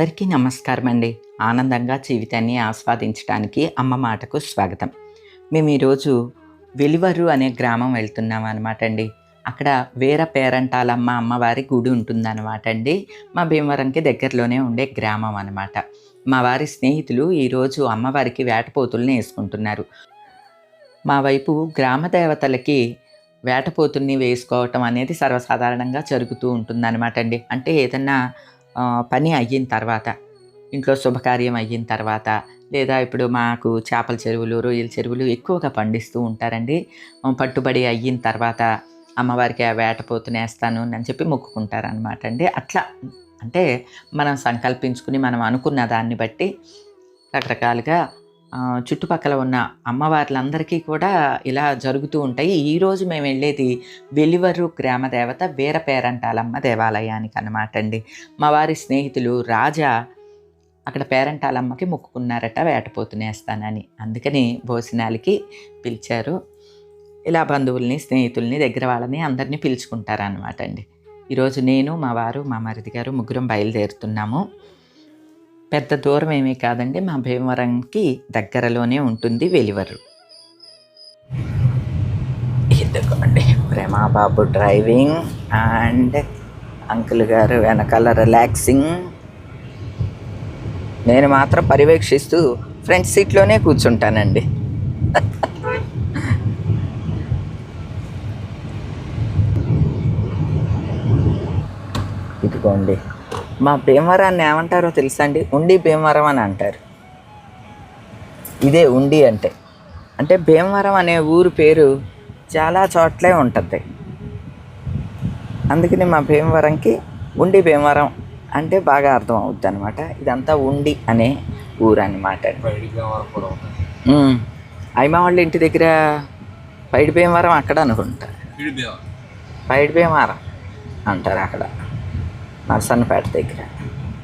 అందరికీ నమస్కారం అండి ఆనందంగా జీవితాన్ని ఆస్వాదించడానికి అమ్మ మాటకు స్వాగతం. మేము ఈరోజు వెలివరు అనే గ్రామం వెళ్తున్నాం అనమాట అండి అక్కడ వేర పేరంటాలమ్మ అమ్మవారి గుడి ఉంటుందన్నమాట అండి మా భీమవరంకి దగ్గరలోనే ఉండే గ్రామం అనమాట మా వారి స్నేహితులు ఈరోజు అమ్మవారికి వేటపోతుల్ని వేసుకుంటున్నారు. మా వైపు గ్రామ దేవతలకి వేటపోతుల్ని వేసుకోవటం అనేది సర్వసాధారణంగా జరుగుతూ ఉంటుందన్నమాట అండి అంటే ఏదన్నా పని అయిన తర్వాత ఇంట్లో శుభకార్యం అయిన తర్వాత లేదా ఇప్పుడు మాకు చేపల చెరువులు రొయ్యల చెరువులు ఎక్కువగా పండిస్తూ ఉంటారండి. పట్టుబడి అయిన తర్వాత అమ్మవారికి ఆ వేటపోతు నేస్తాను అని చెప్పి మొక్కుకుంటారనమాట అండి. అట్లా అంటే మనం సంకల్పించుకుని మనం అనుకున్న దాన్ని బట్టి రకరకాలుగా చుట్టుపక్కల ఉన్న అమ్మవార్లందరికీ కూడా ఇలా జరుగుతూ ఉంటాయి. ఈరోజు మేము వెళ్ళేది వెలివరు గ్రామ దేవత వీర పేరంటాలమ్మ దేవాలయానికి అన్నమాట అండి. మా వారి స్నేహితులు రాజా అక్కడ పేరంటాలమ్మకి మొక్కుకున్నారట వేటపోతునేస్తానని అందుకని భోజనాలకి పిలిచారు. ఇలా బంధువుల్ని స్నేహితుల్ని దగ్గర వాళ్ళని అందరినీ పిలుచుకుంటారనమాట అండి. ఈరోజు నేను మా వారు మా మరిది గారు ముగ్గురం బయలుదేరుతున్నాము. పెద్ద దూరం ఏమీ కాదండి. మా భీమవరంకి దగ్గరలోనే ఉంటుంది వెలివరు. ఇదిగోండి ప్రేమాబాబు డ్రైవింగ్ అండ్ అంకుల్ గారు వెనకాల రిలాక్సింగ్. నేను మాత్రం పర్యవేక్షిస్తూ ఫ్రంట్ సీట్లోనే కూర్చుంటానండి. ఇదిగోండి. మా భీమవరాన్ని ఏమంటారో తెలుసా అండి? ఉండి భీమవరం అని అంటారు. ఇదే ఉండి అంటే. అంటే భీమవరం అనే ఊరు పేరు చాలా చోట్లే ఉంటుంది. అందుకని మా భీమవరంకి ఉండి భీమవరం అంటే బాగా అర్థం అవుద్ది అనమాట ఇదంతా ఉండి అనే ఊరు అనమాట అయిమ వాళ్ళ ఇంటి దగ్గర పైడి భీమవరం అక్కడ అనుకుంటా. పైడి భీమవరం అంటారు అక్కడ. నర్సన్నపేట దగ్గర.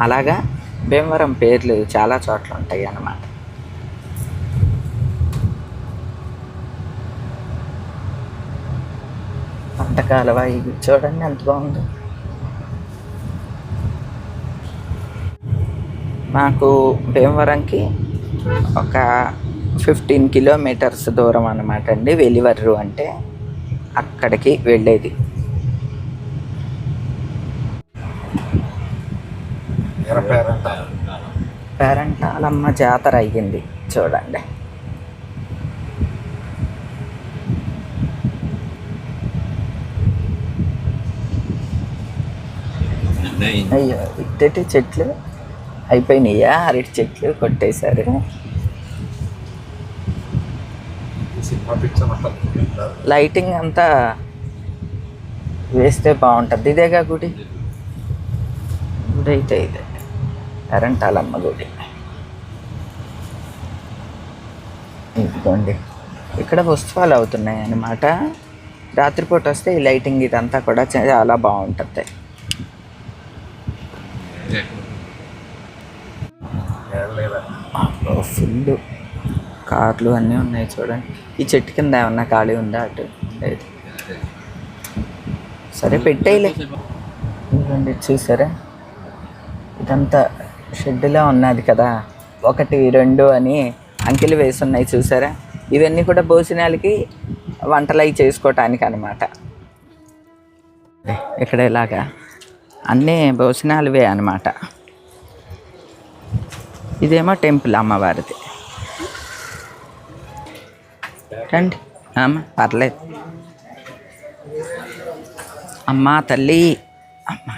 అలాగా భీమవరం పేర్లు చాలా చోట్ల ఉంటాయి అన్నమాట. వంటకాలవా ఇవి చూడండి ఎంత బాగుందో. మాకు భీమవరంకి ఒక ఫిఫ్టీన్ కిలోమీటర్స్ దూరం అన్నమాట అండి. వెలివర్రు అంటే అక్కడికి వెళ్ళేది. పేరంటాలమ్మ జాతర అయ్యింది. చూడండి. అయ్యో ఇట్టటి చెట్లు అయిపోయినాయా? అరటి చెట్లు కొట్టేశారు. లైటింగ్ అంతా వేస్తే బాగుంటుంది. ఇదేగా గుడి? గుడి అయితే ఇదే. పేరంటాలమ్మ గుడి ఇదిగోండి. ఇక్కడ ఉత్సవాలు అవుతున్నాయి అన్నమాట. రాత్రిపూట వస్తే ఈ లైటింగ్ ఇదంతా కూడా చాలా బాగుంటుంది. ఫుల్ కార్లు అన్నీ ఉన్నాయి చూడండి. ఈ చెట్టు కింద ఏమన్నా ఖాళీ ఉందా అటు? లేదు. సరే పెట్టేయలే ఇదిగోండి చూసారా? ఇదంతా షెడ్డులా ఉన్నది కదా. ఒకటి రెండు అని అంకెలు వేసి ఉన్నాయి చూసారా? ఇవన్నీ కూడా భోజనాలకి వంటలవి చేసుకోవటానికి అనమాట ఇక్కడ ఇలాగా అన్నీ భోజనాలువే అనమాట ఇదేమో టెంపుల్ అమ్మవారిది. రండి. అమ్మ పర్లేదు. అమ్మా తల్లి. అమ్మా.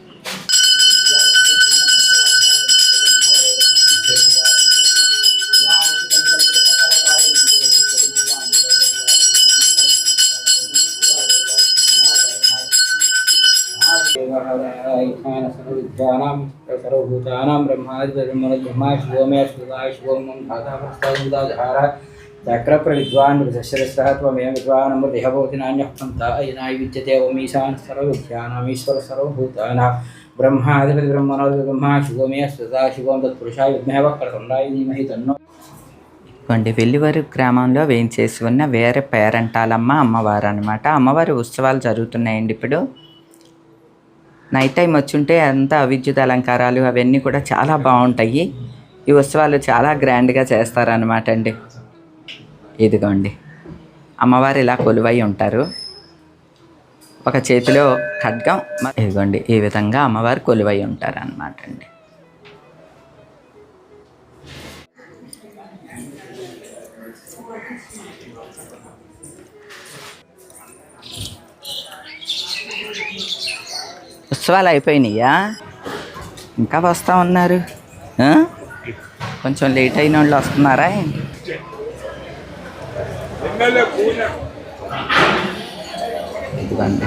ब्रह्मा शिवोमय शिवाय शिवोमं धाता प्रस्तावुदाधारा చక్రప్రవిద్వాన్ మృతశరస్రः त्वमेव విద్వానమృతిహ భవతి నాణ్యः పంథ అయనాయ విద్యతే ఓమీశాన్ సర్వవిద్యానామీశ్వర సర్వభూతానాं బ్రహ్మాధిపతి బ్రహ్మణోధిపతి బ్రహ్మ శివమే సదా శివం తత్పురుషాయ విద్మహే వక్రతుండాయ ధీమహి తన్నో ఇదిగోండి వెల్లివారు గ్రామంలో వేయించేసి ఉన్న వేరే పేరంటాలమ్మ అమ్మవారు అనమాట అమ్మవారి ఉత్సవాలు జరుగుతున్నాయండి ఇప్పుడు నైట్ టైం వచ్చుంటే అంతా విద్యుత్ అలంకారాలు అవన్నీ కూడా చాలా బాగుంటాయి. ఈ ఉత్సవాలు చాలా గ్రాండ్గా చేస్తారనమాట అండి. ఇదిగోండి. అమ్మవారు ఇలా కొలువై ఉంటారు. ఒక చేతిలో ఖడ్గం ఇదిగోండి ఈ విధంగా అమ్మవారు కొలువై ఉంటారు అనమాట అండి. ఉత్సవాలు అయిపోయినాయా? ఇంకా వస్తూ ఉన్నారు? కొంచెం లేట్ అయిన వాళ్ళు వస్తున్నారా? ఇదిగోండి.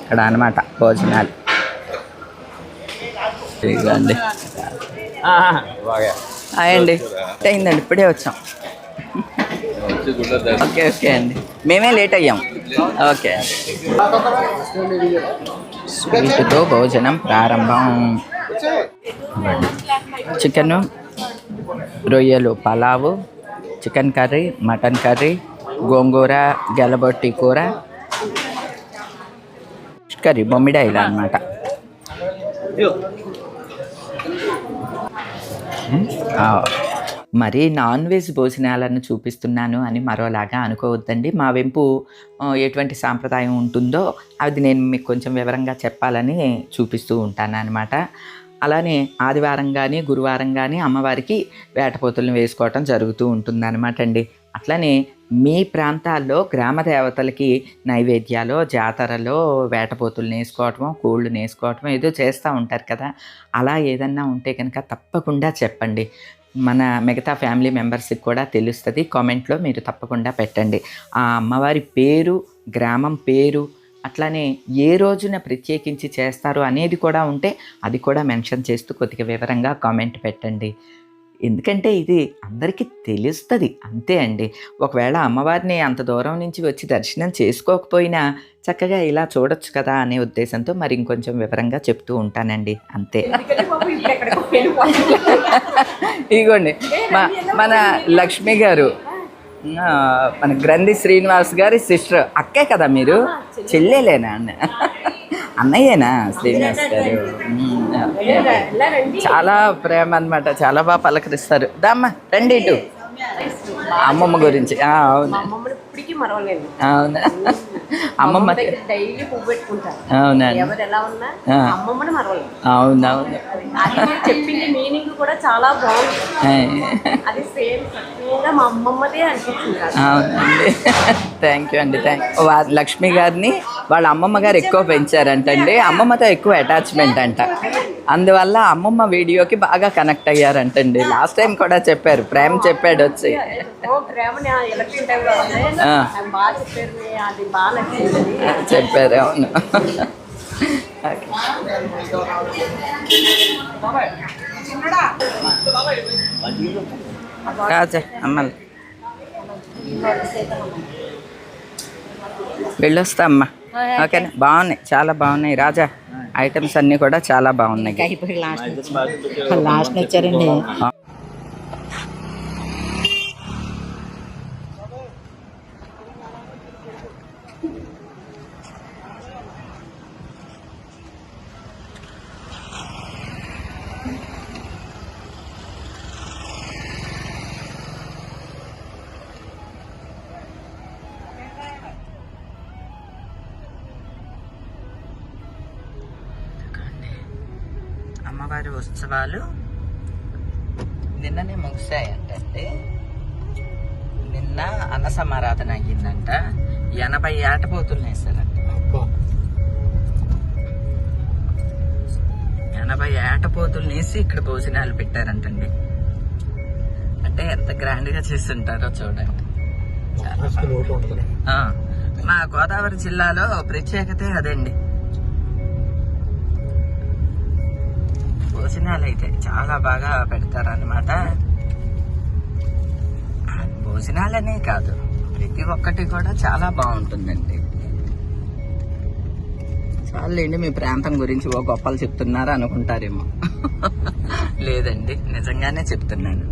ఇక్కడ అనమాట భోజనాలు. ఇదిగోండి. అయ్యండి అయిందండి ఇప్పుడే వచ్చాం. ఓకే ఓకే అండి. మేమే లేట్ అయ్యాం. ఓకే. స్వీట్తో భోజనం ప్రారంభం. చికెను రొయ్యలు పలావు చికెన్ కర్రీ మటన్ కర్రీ గోంగూర గెలబొట్టి కూర ఫిష్ కర్రీ బొమ్మిడాయిలు అనమాట మరి నాన్ వెజ్ భోజనాలను చూపిస్తున్నాను అని మరోలాగా అనుకోవద్దండి. మా వెంపు ఎటువంటి సాంప్రదాయం ఉంటుందో అది నేను మీకు కొంచెం వివరంగా చెప్పాలని చూపిస్తూ ఉంటాను అనమాట అలానే ఆదివారం కానీ గురువారం కానీ అమ్మవారికి వేటపోతులను వేసుకోవటం జరుగుతూ ఉంటుందన్నమాట అండి అట్లనే మీ ప్రాంతాల్లో గ్రామ దేవతలకి నైవేద్యాలు జాతరలో వేటపోతులు వేసుకోవటమో కోళ్ళు వేసుకోవటమో ఏదో చేస్తూ ఉంటారు కదా. అలా ఏదన్నా ఉంటే కనుక తప్పకుండా చెప్పండి. మన మిగతా ఫ్యామిలీ మెంబర్స్కి కూడా తెలుస్తుంది. కామెంట్లో మీరు తప్పకుండా పెట్టండి. ఆ అమ్మవారి పేరు గ్రామం పేరు అట్లానే ఏ రోజున ప్రత్యేకించి చేస్తారు అనేది కూడా ఉంటే అది కూడా మెన్షన్ చేస్తూ కొద్దిగా వివరంగా కామెంట్ పెట్టండి. ఎందుకంటే ఇది అందరికీ తెలుస్తుంది. అంతే అండి. ఒకవేళ అమ్మవారిని అంత దూరం నుంచి వచ్చి దర్శనం చేసుకోకపోయినా చక్కగా ఇలా చూడొచ్చు కదా అనే ఉద్దేశంతో మరి ఇంకొంచెం వివరంగా చెప్తూ ఉంటానండి. అంతే. ఇదిగోండి. మా మన లక్ష్మి గారు. మన గ్రంథి శ్రీనివాస్ గారి సిస్టర్. అక్కే కదా మీరు? చెల్లెలేనా అన్న? అన్నయ్యేనా శ్రీనివాస్ గారు. చాలా ప్రేమ అన్నమాట. చాలా బాగా పలకరిస్తారు. దామ్మ రండి ఇటు. అమ్మమ్మ గురించి. అవును. మరవలేదు అవునా? అమ్మమ్మ డైలీ పువ్వు పెట్టుకుంటారు. అవునండి ఎవరు ఎలా ఉన్నా. అమ్మమ్మని మరవలేదు అవునవును చెప్పింది మీనింగ్ కూడా చాలా బాగుంది. అది సేమ్ సత్యంగా మా అమ్మమ్మదే. అవునండి. థ్యాంక్ యూ అండి థ్యాంక్ లక్ష్మి గారిని వాళ్ళ అమ్మమ్మ గారు ఎక్కువ పెంచారంటండి. అమ్మమ్మతో ఎక్కువ అటాచ్మెంట్ అంట. అందువల్ల అమ్మమ్మ వీడియోకి బాగా కనెక్ట్ అయ్యారంటండి. లాస్ట్ టైం కూడా చెప్పారు. ప్రేమ చెప్పాడు వచ్చి. చెప్పారు అవును. ఓకే. రాజా అమ్మలు వెళ్ళొస్తా అమ్మా. ఓకేనా? బాగున్నాయి చాలా బాగున్నాయి. రాజా ఐటమ్స్ అన్నీ కూడా చాలా బాగున్నాయి. లాస్ట్ వచ్చారండి ఉత్సవాలు నిన్ననే ముగిశాయంటండి. నిన్న అన్న సమారాధన అయ్యిందంట. ఎనభై ఏటపోతులు వేశారంట ఎనభై ఏటపోతులు వేసి ఇక్కడ భోజనాలు పెట్టారంటండి. అంటే ఎంత గ్రాండ్గా చేస్తుంటారో చూడండి. మా గోదావరి జిల్లాలో ప్రత్యేకతే అదండి. భోజనాలు అయితే చాలా బాగా పెడతారనమాట భోజనాలనే కాదు ప్రతి ఒక్కటి కూడా చాలా బాగుంటుందండి. చాలండి మీ ప్రాంతం గురించి ఓ గొప్పలు చెప్తున్నారు అనుకుంటారేమో. లేదండి నిజంగానే చెప్తున్నాను.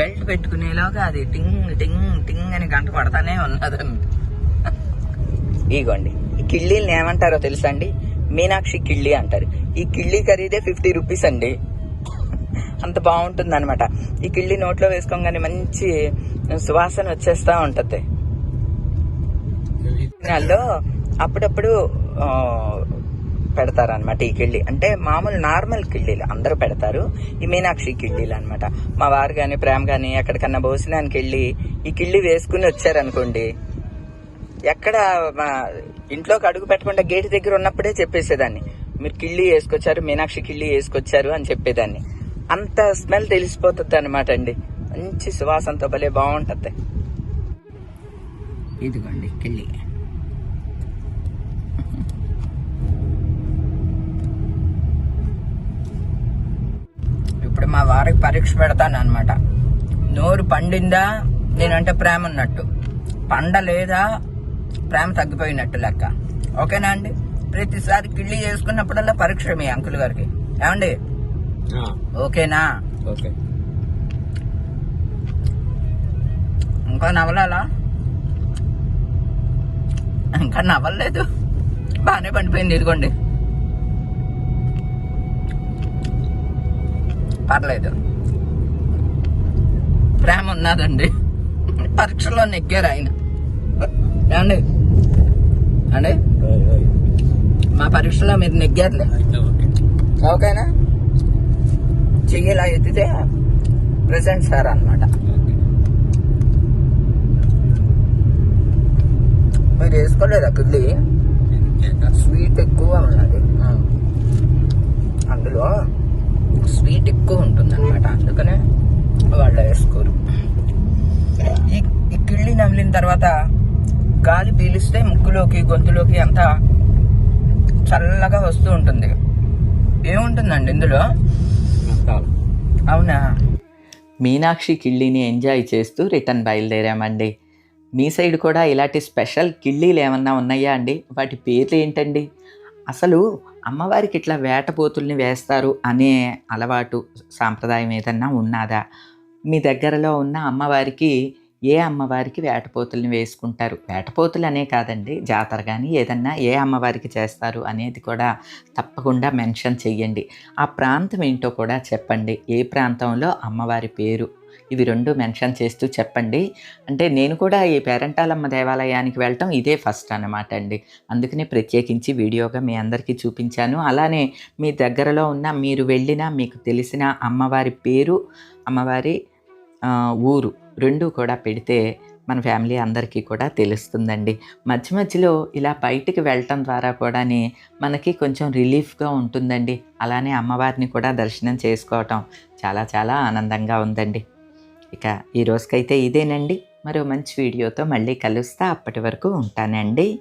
బెల్ట్ పెట్టుకునేలాగా అది టింగ్ టింగ్ టింగ్ అని గంట పడతానే ఉన్నదండి. ఇగోండి. కిళ్ళీని ఏమంటారో తెలుసా అండి మీనాక్షి కిళ్ళి అంటారు. ఈ కిళ్ళీ ఖరీదే ఫిఫ్టీ రూపీస్ అండి. అంత బాగుంటుంది అనమాట ఈ కిళ్ళీ నోట్లో వేసుకోగానే మంచి సువాసన వచ్చేస్తా ఉంటది. అప్పుడప్పుడు పెడతారు పెడతారనమాట ఈ కిళ్ళి. అంటే మామూలు నార్మల్ కిళ్ళీలు అందరూ పెడతారు. ఈ మీనాక్షి కిళ్ళీలు అనమాట మా వారు కానీ ప్రేమ కానీ ఎక్కడికన్నా భోజనానికి వెళ్ళి ఈ కిళ్ళి వేసుకుని వచ్చారనుకోండి ఎక్కడ మా ఇంట్లోకి అడుగు పెట్టకుండా గేట్ దగ్గర ఉన్నప్పుడే చెప్పేసేదాన్ని. మీరు కిళ్ళి వేసుకొచ్చారు మీనాక్షి కిళ్ళి వేసుకొచ్చారు అని చెప్పేదాన్ని. అంత స్మెల్ తెలిసిపోతుంది అనమాట అండి. మంచి సువాసనతో భలే బాగుంటుంది. ఇదిగోండి కిళ్ళి. ఇప్పుడు మా వారికి పరీక్ష పెడతాను అనమాట నోరు పండిందా? నేనంటే ప్రేమ ఉన్నట్టు. పండలేదా? ప్రేమ తగ్గిపోయినట్టు లెక్క. ఓకేనా అండి? ప్రతిసారి కిళ్ళి చేసుకున్నప్పుడల్లా పరీక్ష మీ అంకుల్ గారికి. ఏమండి? ఓకేనా? ఓకే. ఇంకా నవలాలా? ఇంకా నవ్వలేదు బాగానే పండిపోయింది ఇదిగోండి. పర్లేదు. ప్రేమ ఉన్నదండి. పరీక్షలో నెగ్గారు ఆయన. ఏమండి? అండి మా పరీక్షలో మీరు నెగ్గారులే ఓకేనా? చెయ్యి ఇలా ఎత్తితే ప్రెసెంట్ సార్ అనమాట మీరు వేసుకోలేదా పిల్లి? స్వీట్ ఎక్కువ ఉన్నది. అందులో స్వీట్ ఎక్కువ ఉంటుంది అనమాట అందుకనే వాళ్ళు వేసుకోరు. ఈ ఈ కిళ్ళి నమిలిన తర్వాత గాలి పీలిస్తే ముక్కులోకి గొంతులోకి అంతా చల్లగా వస్తూ ఉంటుంది. ఏముంటుందండి ఇందులో? అవునా? మీనాక్షి కిళ్ళీని ఎంజాయ్ చేస్తూ రిటర్న్ బయలుదేరామండి. మీ సైడ్ కూడా ఇలాంటి స్పెషల్ కిళ్ళీలు ఏమన్నా ఉన్నాయా అండి? వాటి పేర్లు ఏంటండి? అసలు అమ్మవారికి ఇట్లా వేటపోతుల్ని వేస్తారు అనే అలవాటు సాంప్రదాయం ఏదన్నా ఉన్నదా? మీ దగ్గరలో ఉన్న అమ్మవారికి ఏ అమ్మవారికి వేటపోతుల్ని వేసుకుంటారు? వేటపోతులు అనే కాదండి జాతర కానీ ఏదన్నా ఏ అమ్మవారికి చేస్తారు అనేది కూడా తప్పకుండా మెన్షన్ చెయ్యండి. ఆ ప్రాంతం ఏంటో కూడా చెప్పండి. ఏ ప్రాంతంలో అమ్మవారి పేరు? ఇవి రెండు మెన్షన్ చేస్తూ చెప్పండి. అంటే నేను కూడా ఈ పేరంటాలమ్మ దేవాలయానికి వెళ్ళటం ఇదే ఫస్ట్ అన్నమాట అండి. అందుకనే ప్రత్యేకించి వీడియోగా మీ అందరికీ చూపించాను. అలానే మీ దగ్గరలో ఉన్న మీరు వెళ్ళిన మీకు తెలిసిన అమ్మవారి పేరు అమ్మవారి ఊరు రెండు కూడా పెడితే మన ఫ్యామిలీ అందరికీ కూడా తెలుస్తుందండి. మధ్య మధ్యలో ఇలా బయటికి వెళ్ళటం ద్వారా కూడాని మనకి కొంచెం రిలీఫ్గా ఉంటుందండి. అలానే అమ్మవారిని కూడా దర్శనం చేసుకోవటం చాలా చాలా ఆనందంగా ఉందండి. ఇక ఈ రోజుకైతే ఇదేనండి. మరో మంచి వీడియోతో మళ్ళీ కలుస్తా. అప్పటి వరకు ఉంటానండి.